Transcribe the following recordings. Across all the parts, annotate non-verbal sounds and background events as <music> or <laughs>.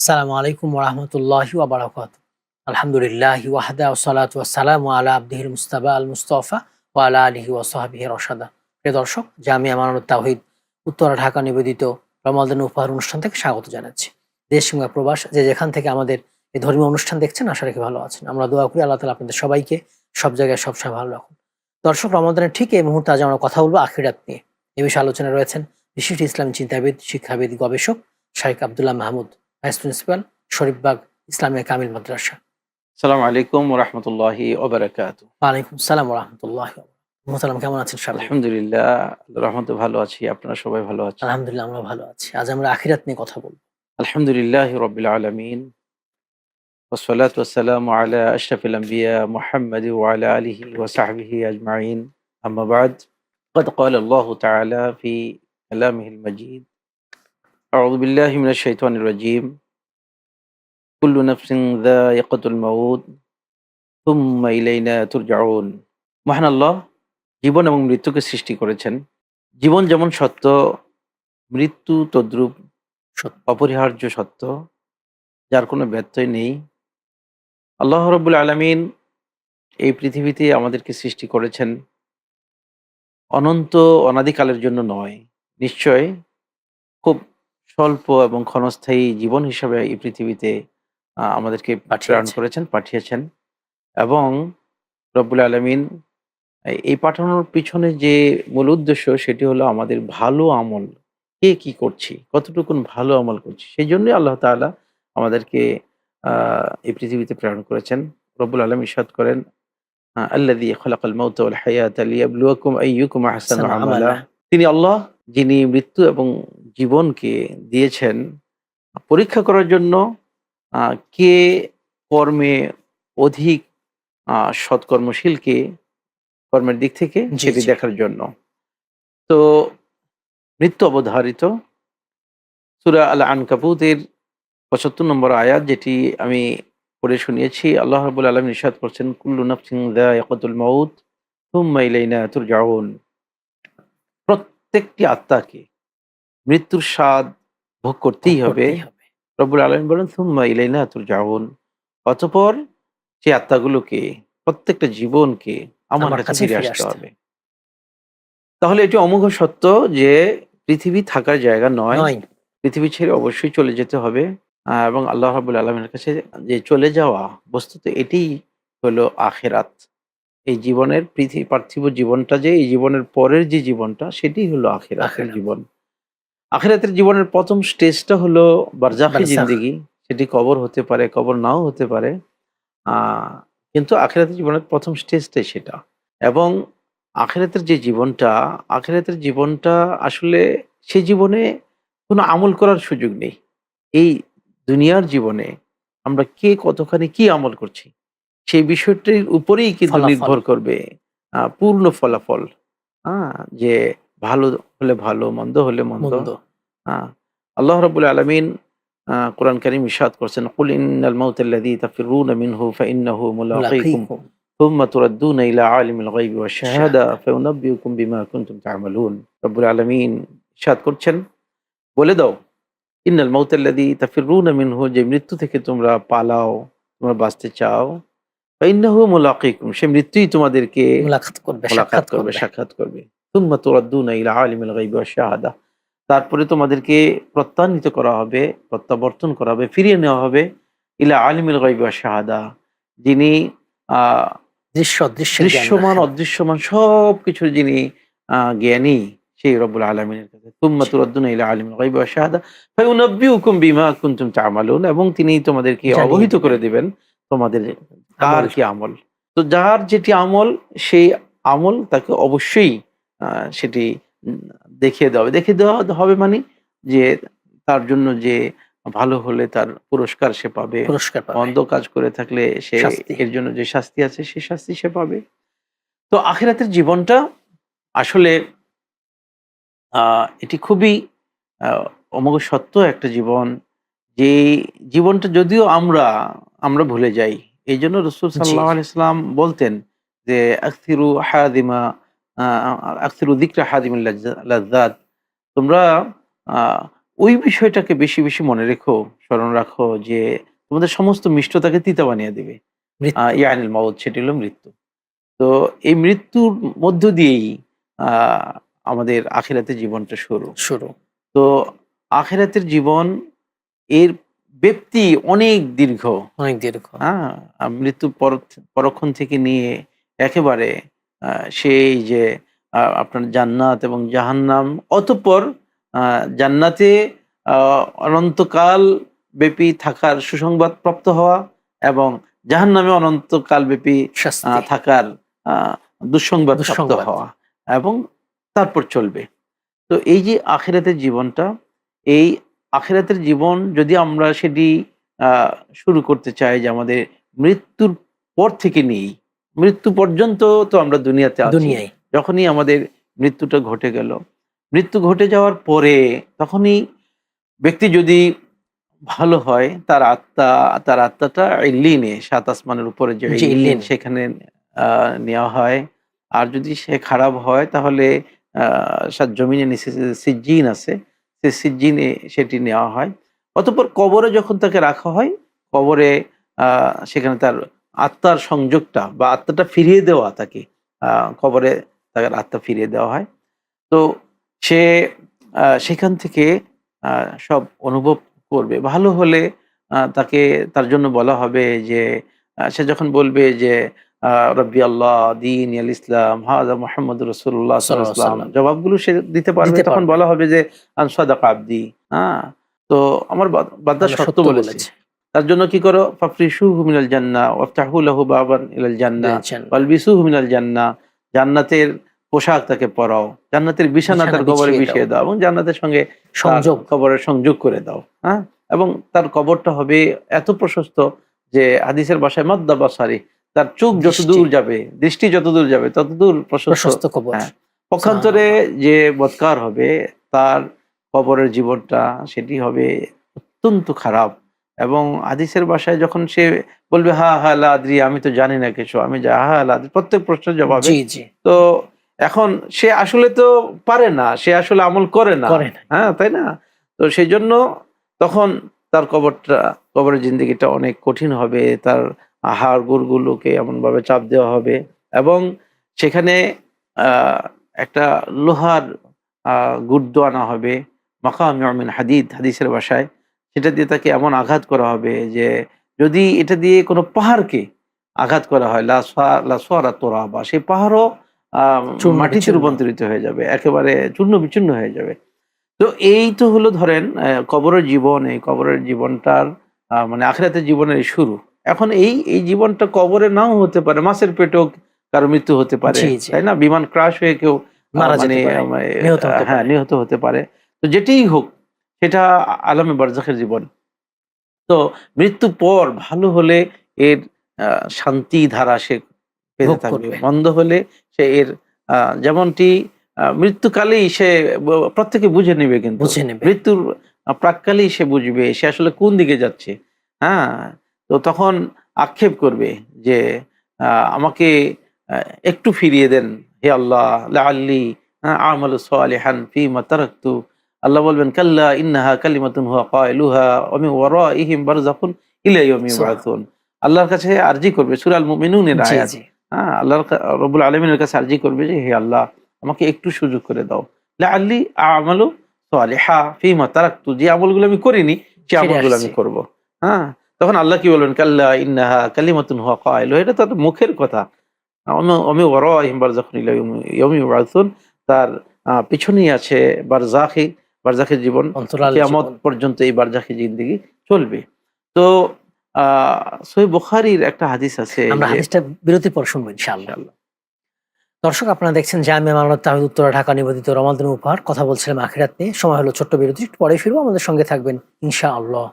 আসসালামু আলাইকুম ওরহমতুল্লাহ ওবরাকাত আলহামদুলিল্লাহ ওয়াহদা ওসালাত ওয়াসালাম আলা আব্দিহিল মুস্তাবা আল মুস্তফা ও আলা আলহি ওসাহাবিহি রসাদা প্রিয় দর্শক, জামিয়া মানানুত তাহিদ উত্তরা, ঢাকা নিবেদিত রমাদান উপহার অনুষ্ঠান থেকে স্বাগত জানাচ্ছি। দেশ কিংবা প্রবাস, যে যেখান থেকে আমাদের এই ধর্মীয় অনুষ্ঠান দেখছেন, আশা রেখে ভালো আছেন। আমরা দোয়া করি আল্লাহ তালা আপনাদের সবাইকে সব জায়গায় সবসময় ভালো রাখুন। দর্শক, রমাদানের ঠিক এই মুহূর্তে আজ আমরা কথা বলব আখিরাত নিয়ে। এ বিষয়ে আলোচনা রয়েছেন বিশিষ্ট ইসলামী চিন্তাবিদ, শিক্ষাবিদ, গবেষক শাইখ আবদুল্লাহ মাহমুদ। ভাইস প্রিন্সিপাল শরীফবাগ ইসলামিয়া কামিল মাদ্রাসা সালাম আলাইকুম রহমতুল্লাহি ওবরাকাত ওয়ালাইকুম সালাম রহমতুল্লাহ মোহতালাম কেমন আছেন সাহেব আলহামদুলিল্লাহ আল্লাহর রহমতে ভালো আছি আপনারা সবাই ভালো আছেন আলহামদুলিল্লাহ আমরা ভালো আছি আজ আমরা আখিরাত নিয়ে কথা বলবো আলহামদুলিল্লাহ রবিল আলমিন والصلاة والسلام على أشرف الأنبياء محمد وعلى آله وصحبه أجمعين أما بعد قد قال الله تعالى في كلامه المجيد أعوذ بالله من الشيطان الرجيم كل نفس ذائقة الموت ثم إلينا ترجعون মহান আল্লাহ জীবন এবং মৃত্যুকে সৃষ্টি করেছেন জীবন যেমন সত্য মৃত্যু তদ্রূপ সত্য। অপরিহার্য সত্য যার কোনো ব্যত্যয় নেই আল্লাহ রবুল আলমিন এই পৃথিবীতে আমাদেরকে সৃষ্টি করেছেন অনন্ত অনাদিকালের জন্য নয় নিশ্চয় খুব স্বল্প এবং ক্ষণস্থায়ী জীবন হিসাবে এই পৃথিবীতে আমাদেরকে প্রেরণ করেছেন পাঠিয়েছেন। এবং রব্বুল আলমিন এই পাঠানোর পিছনে যে মূল উদ্দেশ্য সেটি হলো আমাদের ভালো আমল। কে কি করছি? কতটুকুন ভালো আমল করছি? সেই জন্যই আল্লাহ তাআলা আমাদেরকে আহ, এই পৃথিবীতে প্রেরণ করেছেন। রব্বুল আলম ইসাদ করেন আল্লাদি খলাকাল ওয়াল হায়াত লিয়াবলুয়াকুম আইয়ুকুম আহসানু। তিনি আল্লাহ যিনি মৃত্যু এবং জীবনকে দিয়েছেন পরীক্ষা করার জন্য কে কর্মে অধিক আহ, সৎকর্মশীল কে কর্মের দিক থেকে সেটি দেখার জন্য। তো মৃত্যু অবধারিত সুরা আল আন আনকাপুতের পঁচাত্তর নম্বর আয়াত যেটি আমি পড়ে শুনিয়েছি আল্লাহ রাবুল আলম নিষাদ করছেন কুল্লু নফসিং দায়াকুল মাউত থুম্মা তুর তুরজাউন। প্রত্যেকটি আত্মাকে মৃত্যুর স্বাদ ভোগ করতেই হবে। রব্বুল আলম বলেন থুম্মা ইলাইনা তুরজাউন। অতপর সেই আত্মাগুলোকে প্রত্যেকটা জীবনকে আমার কাছে ফিরে আসতে হবে। তাহলে এটি অমোঘ সত্য যে পৃথিবী থাকার জায়গা নয়। পৃথিবী ছেড়ে অবশ্যই চলে যেতে হবে। এবং আল্লাহ রাবুল আলমের কাছে যে চলে যাওয়া বস্তুত এটিই হলো আখেরাত। এই জীবনের পৃথিবী পার্থিব জীবনটা যে এই জীবনের পরের যে জীবনটা সেটি হলো আখেরাতের আখিরাত। জীবন। আখেরাতের জীবনের প্রথম স্টেজটা হলো বারজাখি জিন্দিগি। সেটি কবর হতে পারে কবর নাও হতে পারে। কিন্তু আখেরাতের জীবনের প্রথম স্টেজটাই সেটা। এবং আখেরাতের যে জীবনটা আখেরাতের জীবনটা আসলে সে জীবনে কোনো আমল করার সুযোগ নেই। এই দুনিয়ার জীবনে আমরা কে কতখানি কি আমল করছি? সেই বিষয়টির উপরেই কিন্তু নির্ভর করবে পূর্ণ ফলাফল। হ্যাঁ যে ভালো হলে ভালো মন্দ হলে মন্দ। হ্যাঁ আল্লাহ রবুল আলমিন কোরআন করিম ইসাদ করছেন কুল ইন্নাল মাউতাল্লাযী তাফিরুনা মিনহু ফাইন্নাহু থুম্মা ইলা আলিমিল গায়বি শাহাদা ফায়ুনাব্বিউকুম বিমা কুনতুম তা'মালুন। রব্বুল আলামিন ইসাদ করছেন বলে দাও ইন্নাল মাউতাল্লাযী তাফিরুনা মিনহু যে মৃত্যু থেকে তোমরা পালাও তোমরা বাঁচতে চাও ফাইন্নাহু মুলাকীকুম সে মৃত্যুই তোমাদেরকে মুলাকাত করবে সাক্ষাৎ করবে সাক্ষাৎ করবে। তুম্মা তুরাদ্দুনা ইলা আলিমিল গায়বি ওয়াশ শাহাদা। তারপরে তোমাদেরকে প্রত্যান্বিত করা হবে প্রত্যাবর্তন করা হবে ফিরিয়ে নেওয়া হবে ইলা আলিমিল গায়বি ওয়াশ শাহাদা। যিনি দৃশ্য দৃশ্য দৃশ্যমান অদৃশ্যমান সব কিছুর যিনি আহ, জ্ঞানী সেই রব্বুল আলমিনের কাছে। তুম্মা তুরাদ্দুনা ইলা আলিমিল গায়বি ওয়াশ শাহাদা। ফায়ুনাব্বিউকুম বিমা কুনতুম তা'মালুন। এবং তিনি তোমাদেরকে অবহিত করে দিবেন। তোমাদের কার কি আমল? তো যার যেটি আমল সেই আমল তাকে অবশ্যই সেটি দেখিয়ে দেওয়া হবে। দেখিয়ে দেওয়া হবে মানে যে তার জন্য যে ভালো হলে তার পুরস্কার সে পাবে। পুরস্কার পাবে। কাজ করে থাকলে সে। এর জন্য যে শাস্তি আছে সেই শাস্তি সে পাবে। তো আখেরাতের জীবনটা আসলে আহ, এটি খুবই আহ, অমোঘ সত্য একটা জীবন। যে জীবনটা যদিও আমরা আমরা ভুলে যাই। এই জন্য রসুল। সাল্লাহ ইসলাম বলতেন যে আকসিরু হাদিমা আকসিরু দিকরা হাদিম তোমরা ওই বিষয়টাকে বেশি বেশি মনে রেখো স্মরণ রাখো যে তোমাদের সমস্ত মিষ্টতাকে তিতা বানিয়ে দেবে। ইয়ানিল মাউত সেটি হলো মৃত্যু। তো এই মৃত্যুর মধ্য দিয়েই আমাদের আখিরাতে জীবনটা শুরু। শুরু। তো আখেরাতের জীবন এর ব্যক্তি অনেক দীর্ঘ। অনেক দীর্ঘ। হ্যাঁ মৃত্যু পর- পরক্ষণ থেকে নিয়ে একেবারে সেই যে আপনার জান্নাত এবং জাহান্নাম অতঃপর জান্নাতে অনন্তকাল ব্যাপী থাকার সুসংবাদ প্রাপ্ত হওয়া এবং জাহান্নামে অনন্তকাল ব্যাপী থাকার দুঃসংবাদ প্রাপ্ত দুঃসংবাদ। হওয়া এবং তারপর চলবে। তো এই যে আখেরাতের জীবনটা এই আখেরাতের জীবন যদি আমরা সেটি আহ, শুরু করতে চাই যে আমাদের মৃত্যুর পর থেকে নিই মৃত্যু পর্যন্ত তো আমরা দুনিয়াতে দুনিয়ায়। যখনই আমাদের মৃত্যুটা ঘটে গেল মৃত্যু ঘটে যাওয়ার পরে তখনই ব্যক্তি যদি ভালো হয় তার আত্মা তার আত্মাটা ইল্লিনে সাত আসমানের উপরে যে ইল্লিন। সেখানে আহ, নেওয়া হয়। আর যদি সে খারাপ হয় তাহলে আহ, সাত জমিনে নিচে যে সিজ্জিন আছে সে সিজ্জিনে সেটি নেওয়া হয়। অতঃপর কবরে যখন তাকে রাখা হয়, কবরে সেখানে তার আত্মার সংযোগটা বা আত্মাটা ফিরিয়ে দেওয়া তাকে কবরে তার আত্মা ফিরিয়ে দেওয়া হয়। তো সে সেখান থেকে সব অনুভব করবে। ভালো হলে তাকে, তার জন্য বলা হবে যে সে যখন বলবে যে রব্বি আল্লাহ দিন আল ইসলাম হাজা মোহাম্মদ রসুল্লাহ সাল্লাম জবাবগুলো সে দিতে পারবে তখন বলা হবে যে আনসাদাক আব্দি হ্যাঁ? তো আমার বাদ- বাদ্দার আল্লাহ সত্য বলেছে। তার জন্য কি করো? ফাফরিসু মিনাল জান্না ওয়াফতাহু বাবান ইলাল জান্না ওয়ালবিসু মিনাল জান্না জান্নাতের পোশাক তাকে পরাও জান্নাতের বিছানা তার কবরে বিছিয়ে দাও। এবং জান্নাতের সঙ্গে সংযোগ। কবরের সংযোগ করে দাও হ্যাঁ? এবং তার কবরটা হবে এত প্রশস্ত যে হাদিসের ভাষায় মদ্দা বাসারি তার চোখ যত দূর যাবে দৃষ্টি যত দূর যাবে তত দূর প্রশস্ত। কবর হ্যাঁ। পক্ষান্তরে যে বৎকার হবে তার কবরের জীবনটা সেটি হবে অত্যন্ত খারাপ। এবং হাদিসের ভাষায় যখন সে বলবে হা হা লাদ্রি আমি তো জানি না কিছু আমি যা হা লাদ্রি প্রত্যেক প্রশ্নের জবাবে। তো এখন সে আসলে তো পারে না সে আসলে আমল করে না। করে না। হ্যাঁ তাই না? তো সেই জন্য তখন তার কবরটা কবরের জিন্দগিটা অনেক কঠিন হবে তার হাড় গুড়গুলোকে এমনভাবে চাপ দেওয়া হবে এবং সেখানে একটা লোহার গুড্ড আনা হবে মাকাম ইয়ামিন হাদিদ হাদিসের বাসায় সেটা দিয়ে তাকে এমন আঘাত করা হবে যে যদি এটা দিয়ে কোনো পাহাড়কে আঘাত করা হয় লাসফা- লাসফারা তোরা বা সেই পাহাড়ও মাটিতে রূপান্তরিত হয়ে যাবে একেবারে চূর্ণ বিচূর্ণ হয়ে যাবে। তো এই তো হলো ধরেন কবরের জীবন এই কবরের জীবনটার মানে আখেরাতের জীবনের শুরু। এখন এই এই জীবনটা কবরে নাও হতে পারে মাছের পেটেও কারও মৃত্যু হতে পারে। তাই না? বিমান ক্রাশ হয়ে কেউ মারা যেতে মানে মানে, নিহত হতে হ্যাঁ পারে। নিহত হতে পারে। তো যেটাই হোক সেটা আলমে বারজাখের জীবন। তো মৃত্যু পর ভালো হলে এর আহ, শান্তি ধারা সে পেতে থাকবে বন্ধ হলে সে এর আহ, যেমনটি আহ, মৃত্যুকালেই সে প্রত্যেকে বুঝে নেবে কিন্তু। মৃত্যুর প্রাককালেই সে বুঝবে সে আসলে কোন দিকে যাচ্ছে। হ্যাঁ তো তখন আক্ষেপ করবে যে আহ, আমাকে একটু ফিরিয়ে দেন। হে আল্লাহ আল্লি আমল সালিহান ফি তারাকতু। আল্লাহ বলবেন কাল্লা ইন্নাহা কালিমাতুন হুয়া কায়লুহা ওমি ওয়ারাইহিম বারযাখুন ইলা ইয়াউমি ইউবআথুন আল্লাহর কাছে আরজি করবে সূরা আল মুমিনুনের আয়াত। হ্যাঁ আল্লাহর রব্বুল আলমিনের কাছে আর্জি করবে যে হে আল্লাহ আমাকে একটু সুযোগ করে দাও। আল্লি আমালু সালিহা ফিমা তারাকতু। যে আমলগুলো আমি করিনি সে আমলগুলো আমি। করব। হ্যাঁ? তখন আল্লাহ কি বলবেন? কাল্লা ইন্নাহা কালিমাতুন হুয়া কায়লু এটা তার মুখের কথা। আমি ওয়ারাইহিম বারযাখুন ইলা ইয়াউমি ইউবআথুন তার পিছনেই আছে বারজাখি বারজাখের জীবন। কিয়ামত। পর্যন্ত এই বারজাখি জিন্দগি চলবে। তো সহি বুখারীর একটা হাদিস আছে আমরা হাদিসটা বিরতির পর শুনব ইনশাআল্লাহ। দর্শক আপনারা দেখছেন জামিয়া মামলাত তাহিদ উত্তরা ঢাকা নিবেদিত রমাদান উপহার। কথা বলছিলাম আখিরাত নিয়ে। সময় হলো ছোট্ট বিরতি পরে ফিরবো। আমাদের সঙ্গে থাকবেন ইনশাআল্লাহ।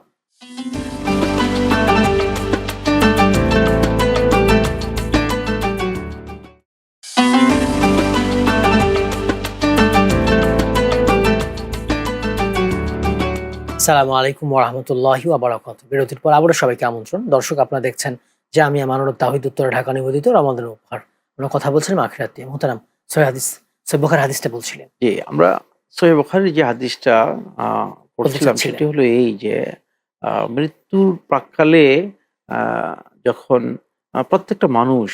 সালামু আলাইকুম ওরহামতুল্লাহি আবরাকাত বিরতির পর আবারও সবাইকে আমন্ত্রণ। দর্শক আপনারা দেখছেন জামিয়া মানরত তাহিদ উত্তরা ঢাকা নিবেদিত রমাদান উপহার। আমরা কথা বলছিলাম আখিরাত নিয়ে মোহতারাম সহি হাদিস সহি বখার হাদিসটা বলছিলেন। জি আমরা সহি বুখারীর যে হাদিসটা পড়ছিলাম সেটি হলো এই যে মৃত্যুর প্রাককালে আহ, যখন প্রত্যেকটা মানুষ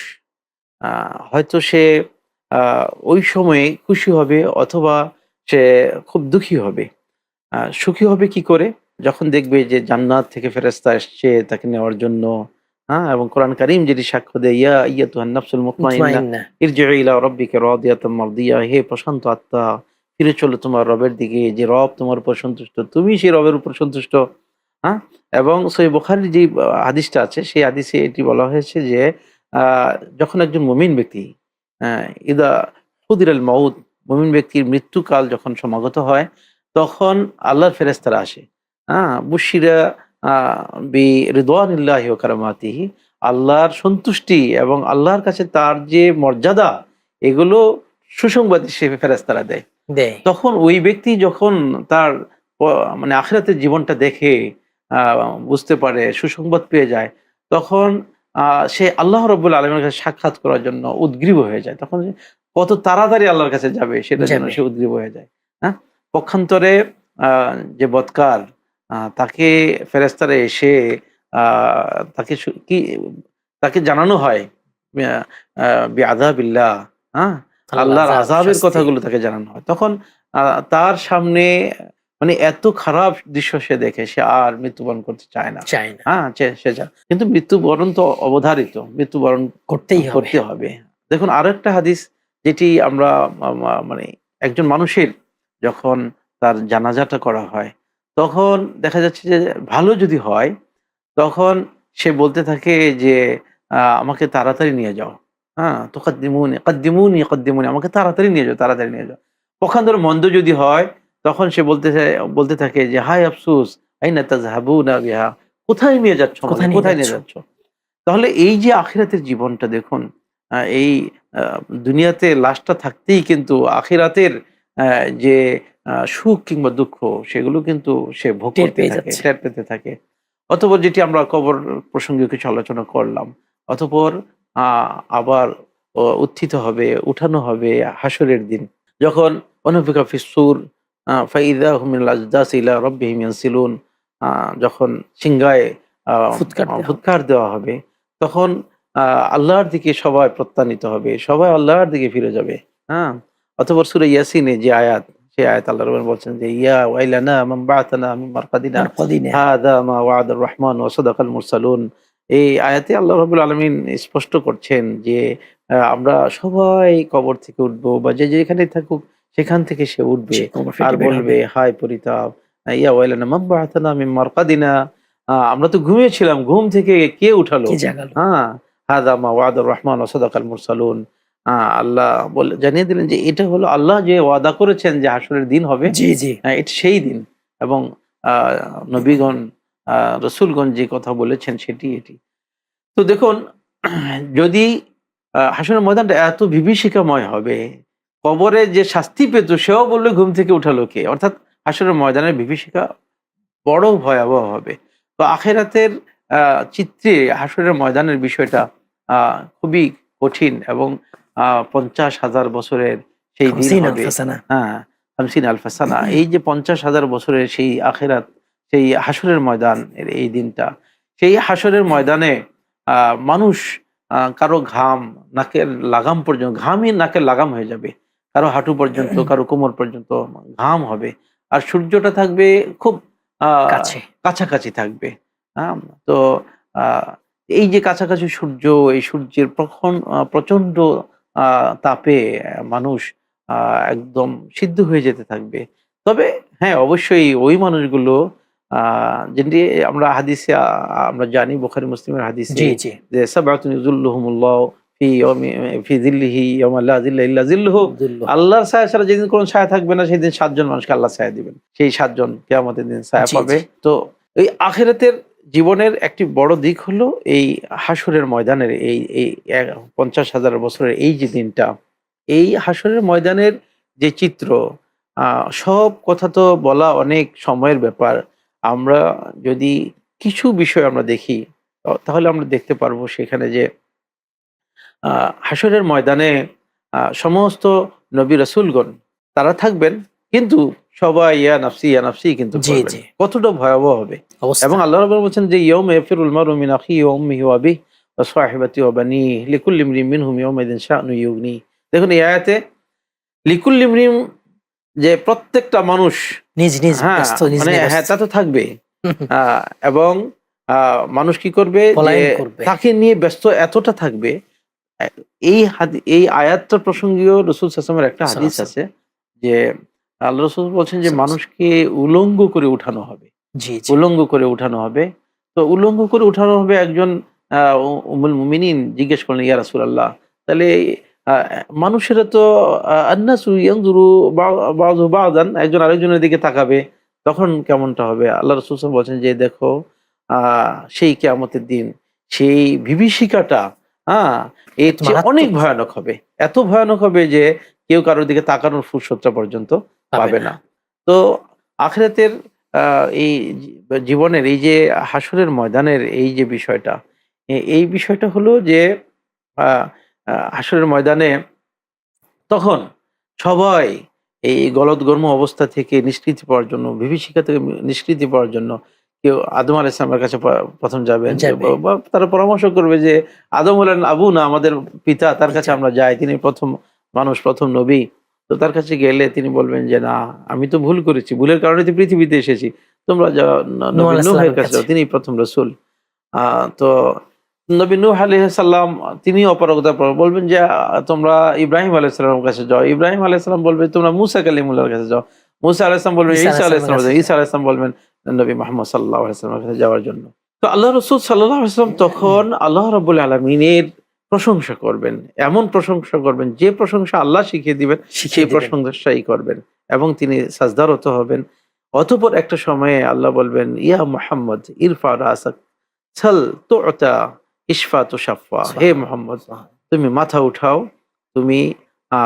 আহ, হয়তো সে আহ, ওই সময়ে খুশি হবে অথবা সে খুব দুঃখী হবে। সুখী হবে কি করে যখন দেখবে যে জান্নাত থেকে ফেরেস্তা এসছে তাকে নেওয়ার জন্য হ্যাঁ এবং কোরআন কারিম যেটি সাক্ষ্য দেয় ইয়া ইয়া তুহান নাফসুল মুতমাইন্না মুতমাইন্না। ইরজিউ ইলা রাব্বিকা রাদিয়াতাম মারদিয়া হে প্রশান্ত আত্মা ফিরে চলো তোমার রবের দিকে যে রব তোমার উপর সন্তুষ্ট তুমি সেই রবের উপর সন্তুষ্ট হ্যাঁ এবং সই বুখারীর যে আহ, হাদিসটা আছে সেই হাদিসে এটি বলা হয়েছে যে আহ, যখন একজন মুমিন ব্যক্তি আহ, ইদা হুদির আল মাউদ মুমিন ব্যক্তির মৃত্যুকাল যখন সমাগত হয় তখন আল্লাহর ফেরেস্তারা আসে। হ্যাঁ বুশিরা বি রিদওয়ানিল্লাহি ওয়া কারামাতিহি আল্লাহর সন্তুষ্টি এবং আল্লাহর কাছে তার যে মর্যাদা এগুলো সুসংবাদ হিসেবে ফেরেস্তারা দেয়। দেয়। তখন ওই ব্যক্তি যখন তার মানে আখেরাতের জীবনটা দেখে আহ, বুঝতে পারে সুসংবাদ পেয়ে যায় তখন আহ, সে আল্লাহ রব্বুল আলমের কাছে সাক্ষাৎ করার জন্য উদ্গ্রীব হয়ে যায়। তখন কত তাড়াতাড়ি আল্লাহর কাছে যাবে সেটার জন্য সে উদ্গ্রীব হয়ে যায়। হ্যাঁ? পক্ষান্তরে আহ, যে বৎকার তাকে ফেরেস্তারে এসে তাকে কি তাকে জানানো হয় বিআদাবিল্লাহ হ্যাঁ? আল্লাহর আজাবের কথাগুলো তাকে জানানো হয়। তখন তার সামনে মানে এত খারাপ দৃশ্য সে দেখে সে আর মৃত্যুবরণ করতে চায় না। চাই না। হ্যাঁ সে- চায় কিন্তু মৃত্যুবরণ তো অবধারিত মৃত্যুবরণ করতেই করতে হবে। দেখুন আরও একটা হাদিস যেটি আমরা মানে একজন মানুষের যখন তার জানাজাটা করা হয় তখন দেখা যাচ্ছে যে ভালো যদি হয় তখন সে বলতে থাকে যে আমাকে তাড়াতাড়ি নিয়ে যাও। হ্যাঁ তো কদ্দিমুনি কদ্দিমুনি কদ্দিমুনি আমাকে তাড়াতাড়ি নিয়ে যাও তাড়াতাড়ি নিয়ে যাও। পক্ষান্তর মন্দ যদি হয় তখন সে বলতে বলতে থাকে যে হাই আফসুস আইনা তাজহাবুনা বিহা কোথায় নিয়ে যাচ্ছ কোথায় নিয়ে কোথায় নিয়ে যাচ্ছ? তাহলে এই যে আখিরাতের জীবনটা দেখুন এই দুনিয়াতে লাশটা থাকতেই কিন্তু আখিরাতের যে সুখ কিংবা দুঃখ সেগুলো কিন্তু সে ভোগ টের করতে থাকে টের পেতে থাকে। অতপর যেটি আমরা কবর প্রসঙ্গে কিছু আলোচনা করলাম অতপর আহ, আবার উত্থিত হবে উঠানো হবে হাসরের দিন। যখন অনুফিকা ফিসুর ফাইদা হুমিল আজদাস ইলা রব্বিহিম ইয়ানসিলুন আহ, যখন সিংগায় ফুৎকার দেওয়া হবে। তখন আহ, আল্লাহর দিকে সবাই প্রত্যানিত হবে সবাই আল্লাহর দিকে ফিরে যাবে। হ্যাঁ? অতপর সুরে ইয়াসিনে যে আয়াত সেই আয়াত আল্লাহ রহমান বলছেন যে ইয়া ওয়াইলানা মান বাআতানা মিন মারকাদিনা হাদা মা ওয়াদার রহমান ওয়া সাদাকাল মুরসালুন। এই আয়াতে আল্লাহ রাব্বুল আলামিন স্পষ্ট করছেন যে আমরা সবাই কবর থেকে উঠবো বা যে যেখানে থাকুক সেখান থেকে সে উঠবে আর বলবে। হায় পরিতাপ ইয়া ওয়াইলানা মান বাআতানা মিন মারকাদিনা। আহ, আমরা তো ঘুমিয়েছিলাম ঘুম থেকে কে উঠালো? হ্যাঁ হাদা মা ওয়াদার রহমান ও সাদাকাল মুরসালুন। আল্লাহ বলে জানিয়ে দিলেন যে এটা হলো আল্লাহ যে ওয়াদা করেছেন যে হাসরের দিন হবে। জি জি। হ্যাঁ, এটা সেই দিন। এবং নবীগণ রসুলগণ যে কথা বলেছেন সেটি এটি। তো দেখুন যদি হাসনের ময়দানটা এত বিভীষিকাময় হবে কবরে যে শাস্তি পেত সেও বললে ঘুম থেকে উঠালো কে? অর্থাৎ হাসনের ময়দানের বিভীষিকা বড় ভয়াবহ হবে। তো আখেরাতের আহ, চিত্রে হাসনের ময়দানের বিষয়টা আহ, খুবই কঠিন এবং পঞ্চাশ হাজার বছরের সেই দিন হবে। হ্যাঁ হামসিন আলফাসানা। <laughs> এই যে পঞ্চাশ হাজার বছরের সেই আখেরাত সেই হাসরের ময়দান এই দিনটা। সেই হাসরের ময়দানে মানুষ কারও ঘাম নাকের লাগাম পর্যন্ত ঘামই নাকের লাগাম হয়ে যাবে। কারও হাঁটু পর্যন্ত <clears throat> কারও কোমর পর্যন্ত ঘাম হবে। আর সূর্যটা থাকবে খুব কাছাকাছি থাকবে। হ্যাঁ তো আহ, এই যে কাছাকাছি সূর্য এই সূর্যের প্রখন প্রচণ্ড তাপে মানুষ একদম সিদ্ধ হয়ে যেতে থাকবে। তবে হ্যাঁ অবশ্যই ওই মানুষগুলো যেটি আমরা হাদিসে আমরা জানি বোখারি মুসলিমের হাদিসে যে। আল্লাহর ছায়া ছাড়া যেদিন কোনো ছায়া থাকবে না সেদিন সাতজন মানুষকে আল্লাহ ছায়া দিবেন। সেই সাতজন কেয়ামতের দিন ছায়া পাবে। তো এই আখেরাতের জীবনের একটি বড় দিক হলো এই হাসরের ময়দানের এই এই পঞ্চাশ হাজার বছরের এই যে দিনটা, এই হাসরের ময়দানের যে চিত্র সব কথা তো বলা অনেক সময়ের ব্যাপার। আমরা যদি কিছু বিষয় আমরা দেখি তাহলে আমরা দেখতে পারব সেখানে যে হাসরের ময়দানে সমস্ত নবী রসুলগণ তারা থাকবেন, কিন্তু সবাই ইয়া নাফসি ইয়া নাফসি কিন্তু। কতটা ভয়াবহ হবে। এবং আল্লাহ রাব্বুল বলছেন যে ইয়ম মিন সাহিবাতিহি ওয়া বানিহি লিকুল্লি ইমরিন মিনহুম ইউগনি। দেখুন এই আয়াতে যে প্রত্যেকটা মানুষ নিজ নিজ হ্যাঁ মানে হ্যাঁ তা তো থাকবে। এবং মানুষ কি করবে? তাকে নিয়ে ব্যস্ত এতটা থাকবে। এই এই আয়াতটা প্রসঙ্গীয় রসুল সাসমের একটা হাদিস আছে যে আল্লাহ রসুল বলছেন যে মানুষকে উলঙ্গ করে উঠানো হবে। উলঙ্গ করে উঠানো হবে। তো উলঙ্গ করে উঠানো হবে একজন উমুল মুমিনিন জিজ্ঞেস করলেন ইয়া রাসূলুল্লাহ তাহলে মানুষেরা তো আন্নাসু ইয়ানজুরু বা- বাযু একজন আরেকজনের দিকে তাকাবে তখন কেমনটা হবে? আল্লাহ রাসূল বলছেন যে দেখো আহ, সেই কিয়ামতের দিন সেই বিভীষিকাটা হ্যাঁ এর অনেক ভয়ানক হবে। এত ভয়ানক হবে যে কেউ কারোর দিকে তাকানোর ফুরসতটা পর্যন্ত পাবে না। তো আখেরাতের আহ, এই জীবনের এই যে হাসরের ময়দানের এই যে বিষয়টা এই বিষয়টা হলো যে হাসরের ময়দানে তখন সবাই এই গলদগর্ম অবস্থা থেকে নিষ্কৃতি পাওয়ার জন্য বিভীষিকা থেকে নিষ্কৃতি পাওয়ার জন্য কেউ আদম আল ইসলামের কাছে প্রথম যাবেন যাবে। বা- বা তারা পরামর্শ করবে যে আদম হলেন আবু না আমাদের পিতা তার কাছে আমরা যাই তিনি প্রথম মানুষ প্রথম নবী। তো তার কাছে গেলে তিনি বলবেন যে না আমি তো ভুল করেছি। ভুলের কারণে তো পৃথিবীতে এসেছি। তোমরা নূহের কাছে তিনি প্রথম রসুল। তো নবী নূহ আলাইসাল্লাম তিনি অপারগতা বলবেন যে তোমরা ইব্রাহিম আলাইসাল্লামের কাছে যাও। ইব্রাহিম আলাইসাল্লাম বলবে তোমরা মুসা কালিমুল্লাহর কাছে যাও। মুসা আলাইসলাম বলবেন ঈসা ঈসা আলাইসলাম ঈসা আলাইসলাম বলবেন নবী মোহাম্মদ সাল্লাহ আলাইসলামের কাছে যাওয়ার জন্য। তো আল্লাহ রসুল সাল্লাহ আসলাম তখন আল্লাহ রবুল আলমিনের প্রশংসা করবেন এমন প্রশংসা করবেন যে প্রশংসা আল্লাহ শিখিয়ে দিবেন সেই প্রশংসাই করবেন এবং তিনি সাজদারত হবেন। অতপর একটা সময়ে আল্লাহ বলবেন ইয়া মোহাম্মদ ইরফা রাসাক ছাল তোতা ইশফা তো সাফা হে মোহাম্মদ তুমি মাথা উঠাও তুমি আহ,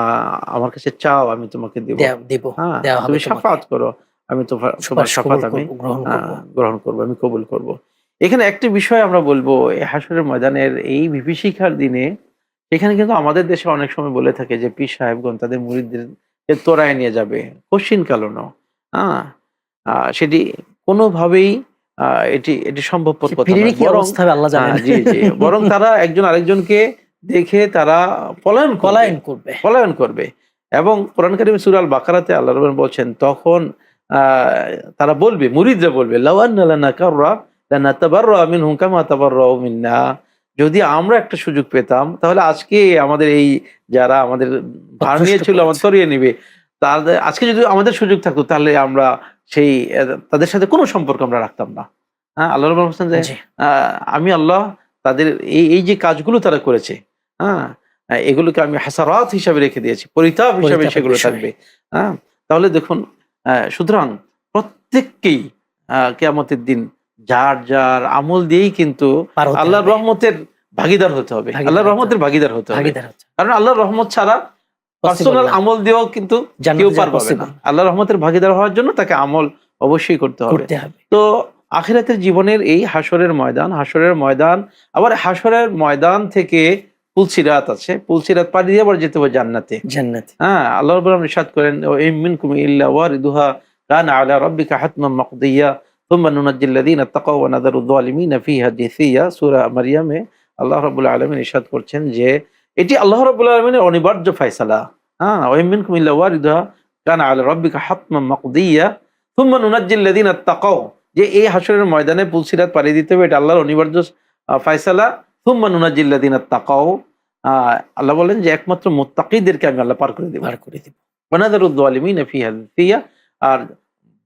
আমার কাছে চাও আমি তোমাকে দেব। দিব হ্যাঁ তুমি। সাফাত করো আমি তোমার সাফাত আমি গ্রহণ করব আমি কবুল করব। এখানে একটি বিষয় আমরা বলব এই হাসরের ময়দানের এই বিভীষিকার দিনে এখানে কিন্তু আমাদের দেশে অনেক সময় বলে থাকে যে পীর সাহেবগণ তাদের মুরিদদের তোরায় নিয়ে যাবে। কশিন কালনো। হ্যাঁ? সেটি কোনোভাবেই এটি এটি সম্ভবপর বরং হ্যাঁ, জি জি। বরং তারা একজন আরেকজনকে দেখে তারা পলায়ন। পলায়ন করবে। পলায়ন করবে। এবং কোরআন কারিম সুরাল বাকারাতে আল্লাহ রবেন বলছেন তখন আহ, তারা বলবে মুরিদরা বলবে লাওয়ান্না কাররা মিন্না। যদি আমরা একটা সুযোগ পেতাম তাহলে আজকে আমাদের এই যারা আমাদের ভার নিয়েছিল আমার করেছে। তরিয়ে নিবে তাদের আজকে যদি আমাদের সুযোগ থাকতো তাহলে আমরা সেই তাদের সাথে কোনো সম্পর্ক আমরা রাখতাম না। হ্যাঁ আল্লাহ রবেন বলছেন যে আমি আল্লাহ তাদের এই এই যে কাজগুলো তারা করেছে হ্যাঁ এগুলোকে আমি হাসারাত হিসাবে রেখে দিয়েছি পরিতাপ হিসাবে সেগুলো থাকবে হ্যাঁ। তাহলে দেখুন আহ, সুতরাং প্রত্যেককেই আহ, কেয়ামতের দিন যার যার আমল দিয়েই কিন্তু আল্লাহর রহমতের ভাগিদার হতে হবে। আল্লাহর রহমতের ভাগিদার হতে হবে। কারণ আল্লাহর রহমত ছাড়া পার্সোনাল আমল দিয়েও কিন্তু কেউ পার পাবে না। আল্লাহর রহমতের ভাগিদার হওয়ার জন্য তাকে আমল অবশ্যই করতে হবে। তো আখিরাতের জীবনের এই হাসরের ময়দান হাসরের ময়দান আবার হাসরের ময়দান থেকে পুলসিরাত আছে। পুলসিরাত পাড়ি দিয়ে আবার যেতে হবে জান্নাতে। জান্নাতে। হ্যাঁ আল্লাহ রাব্বুল আলামিন ইরশাদ করেন ওয়া ইম মিনকুম ইল্লা ওয়ারিদুহা কানা আলা রাব্বিকা হাতমান মাকদিয়া। ثم ننجي الذين اتقوا ونذر الظالمين فيها جثيا সূরা মারইয়ামে আল্লাহ রাব্বুল আলামিন ইরশাদ করছেন যে এটি আল্লাহ রাব্বুল আলামিনের অনিবার্য ফয়সালা হ্যাঁ ওয়া ইম মিনকুম ইল্লা ওয়ারিদুহা কানা আলা রাব্বিকা হাতমান মাকদিয়া ثم ننجي الذين اتقوا যে এই হাসরের ময়দানে পুলসিরাত পাড়ি দিতে হবে এটা আল্লাহর অনিবার্য আহ, ফয়সালা ثم ننجي الذين اتقوا আহ, আল্লাহ বলেন যে একমাত্র মুত্তাকিদেরকে আমি আল্লাহ পার করে দেব বার করে দিব ওয়ানাদারুদ্দালিমিন ফিহা ফিয়া আর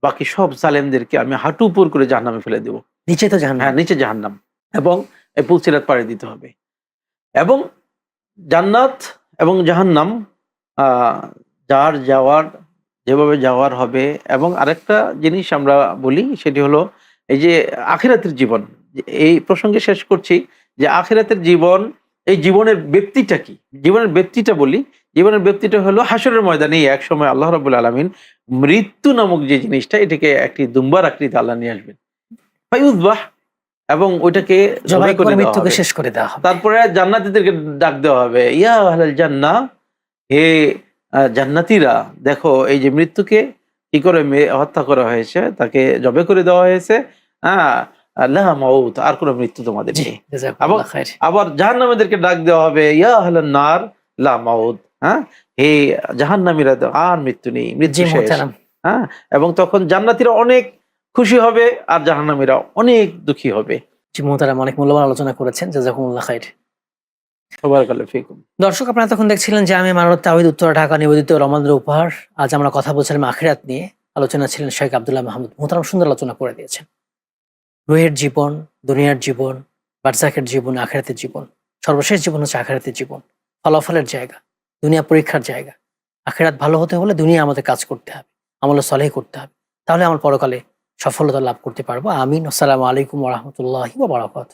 বাকি সব জালেমদেরকে আমি হাঁটু উপর করে জাহান্নামে ফেলে দেব। নিচে তো জাহান্নাম। হ্যাঁ নিচে জাহান্নাম। এবং এই পুলসিরাত পাড়ি দিতে হবে। এবং জান্নাত এবং জাহান্নাম যার যাওয়ার যেভাবে যাওয়ার হবে। এবং আরেকটা জিনিস আমরা বলি সেটি হলো এই যে আখিরাতের জীবন। এই প্রসঙ্গে শেষ করছি যে আখিরাতের জীবন এই জীবনের ব্যক্তিটা কি? জীবনের ব্যক্তিটা বলি জীবনের ব্যক্তিটা হলো হাসরের ময়দানে এক সময় আল্লাহ রাবুল আলমিন মৃত্যু নামক যে জিনিসটা এটাকে একটি দুম্বার আকৃতি আল্লাহ নিয়ে আসবেন। এবং ওইটাকে জবাই করে মৃত্যুকে শেষ করে দেওয়া হবে। তারপরে জান্নাতীদেরকে ডাক দেওয়া হবে ইয়া আহলাল জান্না হে জান্নাতীরা দেখো এই যে মৃত্যুকে কি করে হত্যা করা হয়েছে তাকে জবে করে দেওয়া হয়েছে। হ্যাঁ আল্লাহ মাউত আর কোনো মৃত্যু তোমাদের নেই। আবার জাহান্নামীদেরকে ডাক দেওয়া হবে ইয়া আহলান নার লা মাউত হ্যাঁ? হে জাহান্নামীরা আর মৃত্যু নেই মৃত্যু হ্যাঁ এবং তখন জান্নাতীরা অনেক খুশি হবে আর জাহান্নামীরা অনেক দুঃখী হবে। মোহতারাম অনেক মূল্যবান আলোচনা করেছেন। জাযাকুমুল্লাহ খাইর। দর্শক আপনারা তখন দেখছিলেন যে আমি মানব তাহিদ উত্তর ঢাকা নিবেদিত রমান্দ্র উপহার। আজ আমরা কথা বলছিলাম আখিরাত নিয়ে। আলোচনা ছিলেন শেখ আবদুল্লাহ মাহমুদ। মোহতারাম সুন্দর আলোচনা করে দিয়েছেন। রুহের জীবন দুনিয়ার জীবন বার্জাকের জীবন আখেরাতের জীবন। সর্বশেষ জীবন হচ্ছে আখেরাতের জীবন। ফলাফলের জায়গা। দুনিয়া পরীক্ষার জায়গা। আখেরাত ভালো হতে হলে দুনিয়া আমাদের কাজ করতে হবে, আমলে সলেহ করতে হবে। তাহলে আমার পরকালে সফলতা লাভ করতে পারব। আমিন। আসসালামু আলাইকুম রহমতুল্লাহি বারাকাত